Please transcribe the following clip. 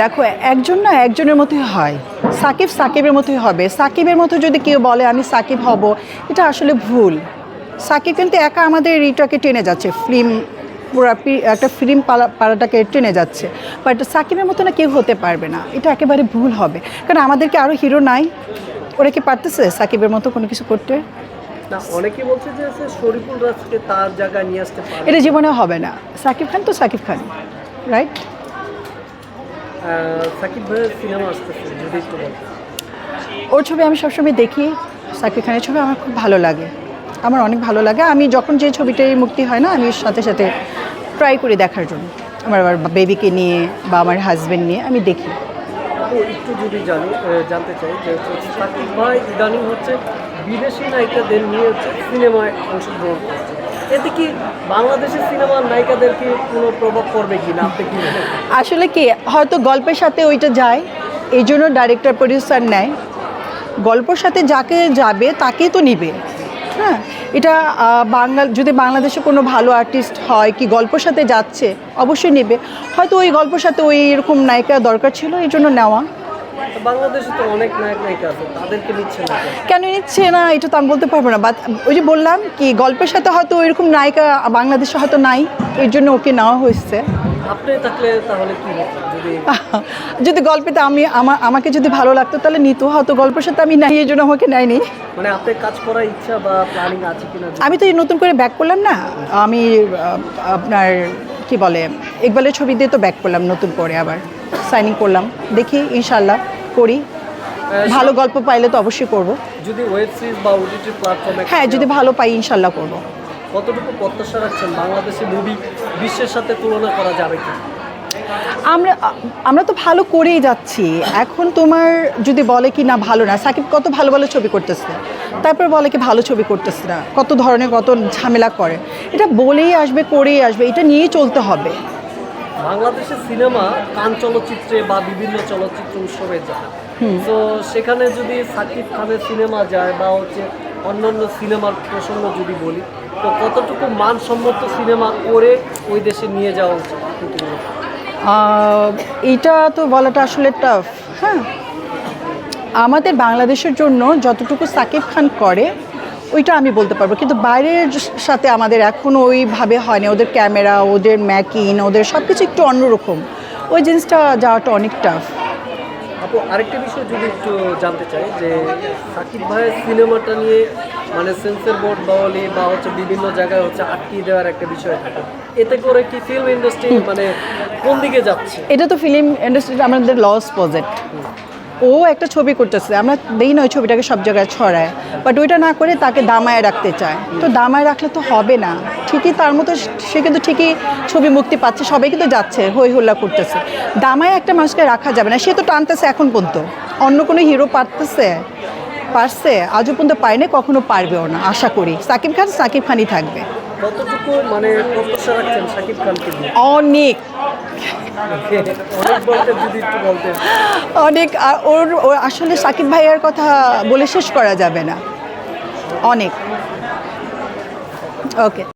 দেখো একজন না একজনের মতোই হয়। সাকিব সাকিবের মতোই হবে। সাকিবের মতো যদি কেউ বলে আমি সাকিব হব এটা আসলে ভুল। সাকিব কিন্তু একা আমাদের এইটাকে টেনে যাচ্ছে। ফিল্ম পুরা একটা ফিল্ম পালা পাড়াটাকে টেনে যাচ্ছে। বাট সাকিবের মতো না কেউ হতে পারবে না। এটা একেবারে ভুল হবে। কারণ আমাদেরকে আরও হিরো নাই। ওরা কি পারতেছে সাকিবের মতো কোনো কিছু করতে? না অনেকে বলছে যে শরীফুল রাজকে তার জায়গায় নিয়ে আসতে পারে। এটা জীবনে হবে না। সাকিব খান তো সাকিব খান রাইট সাকিব ভাইয়ের সিনেমা আসতেছে যদি একটু বলতেন ওর ছবি আমি সবসময় দেখি সাকিব খানের ছবি আমার খুব ভালো লাগে। আমার অনেক ভালো লাগে। আমি যখন যে ছবিটাই মুক্তি হয় না আমি সাথে সাথে ট্রাই করি দেখার জন্য। আমার আবার বেবিকে নিয়ে বা আমার হাজব্যান্ড নিয়ে আমি দেখি। একটু যদি জানি জানতে চাই যে হচ্ছে সাকিব ভাই ইদানিং হচ্ছে বিদেশি নায়িকাদের নিয়ে হচ্ছে সিনেমায় অংশগ্রহণ করছে। এতে কি বাংলাদেশের সিনেমার নায়িকাদের কি কোনো প্রভাব পড়বে কি না? আপনি কি আসলে কি, হয়তো গল্পের সাথে ওইটা যায়, এই জন্য ডাইরেক্টর প্রডিউসার নেয়। গল্পর সাথে যাকে যাবে, তাকেই তো নিবে। হ্যাঁ এটা বাংলা, যদি বাংলাদেশে কোনো ভালো আর্টিস্ট হয়, কি গল্পর সাথে যাচ্ছে, অবশ্যই নেবে। হয়তো ওই গল্পর সাথে ওই এরকম নায়িকা দরকার ছিল, এই জন্য নেওয়া। বাংলাদেশে তো অনেক নায়ক নায়িকা আছে তাদেরকে নিচ্ছে না কেন? নিচ্ছে না এটা তো আমি বলতে পারব না বাট ওই যে বললাম কি গল্পের সাথে হয়তো ওইরকম নায়িকা বাংলাদেশে হয়তো নাই এর জন্য ওকে নেওয়া হয়েছে। আপনি থাকলে তাহলে কি যদি গল্পেতে আমি আমার আমাকে যদি ভালো লাগতো তাহলে নিত হয়তো গল্পের সাথে আমি নাই এই জন্য আমাকে নেয়নি। মানে আপনার কাজ করার ইচ্ছা বা প্ল্যানিং আছে কিনা? আমি তো এই নতুন করে ব্যাক করলাম না আমি আপনার কি বলে ইকবালের ছবি দিয়ে তো ব্যাক করলাম নতুন করে আবার সাইনিং করলাম দেখি ইনশাল্লাহ করি। ভালো গল্প পাইলে তো অবশ্যই করব। যদি ওয়েব সিরিজ বা ওটিটি প্ল্যাটফর্মে হ্যাঁ যদি ভালো পাই ইনশাল্লাহ করব। কতটুকু প্রত্যাশা রাখছেন? বাংলাদেশি মুভি বিশ্বের সাথে তুলনা করা যাবে কি? আমরা আমরা তো ভালো করেই যাচ্ছি। এখন তোমার যদি বলে কি না ভালো না সাকিব কত ভালো ভালো ছবি করতেছে। তারপর বলে কি ভালো ছবি করতেছে না কত ধরনের কত ঝামেলা করে। এটা বলেই আসবে করেই আসবে এটা নিয়েই চলতে হবে। বাংলাদেশের সিনেমা কান চলচ্চিত্রে বা বিভিন্ন চলচ্চিত্র উৎসবে যায়। তো সেখানে যদি সাকিব খানের সিনেমা যায় বা হচ্ছে অন্যান্য সিনেমার প্রসঙ্গ যদি বলি তো কতটুকু মানসম্মত সিনেমা করে ওই দেশে নিয়ে যাওয়া উচিত? এটা তো বলাটা আসলে টাফ হ্যাঁ। আমাদের বাংলাদেশের জন্য যতটুকু সাকিব খান করে ওইটা আমি বলতে পারব। কিন্তু বাইরের সাথে আমাদের এখনও ওইভাবে হয়নি। ওদের ক্যামেরা ওদের ম্যাকিং ওদের সব কিছু একটু অন্যরকম। ওই জিনিসটা যাওয়াটা অনেক টাফ আপু আরেকটা বিষয় যদি একটু জানতে চাই যে সাকিব ভাইয়ের সিনেমাটা নিয়ে মানে সেন্সর বোর্ড বলি বা হচ্ছে বিভিন্ন জায়গায় হচ্ছে আটকিয়ে দেওয়ার একটা বিষয় থাকে। এতে করে কি ফিল্ম ইন্ডাস্ট্রি মানে কোন দিকে যাচ্ছে? এটা তো ফিল্ম ইন্ডাস্ট্রিতে আমাদের লস প্রজেক্ট ও একটা ছবি করতেছে। আমরা দেই না ওই ছবিটাকে সব জায়গায় ছড়ায়। বাট ওইটা না করে তাকে দামায় রাখতে চায়। তো দামায় রাখলে তো হবে না। ঠিকই তার মতো সে কিন্তু ঠিকই ছবি মুক্তি পাচ্ছে। সবাই কিন্তু যাচ্ছে, হই হুল্লা করতেছে। দামায় একটা মানুষকে রাখা যাবে না। সে তো টানতেছে এখন পর্যন্ত। অন্য কোনো হিরো পারতেছে? পারছে? আজও পর্যন্ত পায়নি, কখনো পারবেও না। আশা করি। সাকিব খান, সাকিব খানই থাকবে। কতটুকু মানে প্রত্যাশা রাখছেন সাকিব খানকে অনেক। অনেক ওর আসলে সাকিব ভাইয়ার কথা বলে শেষ করা যাবে না। অনেক। ওকে।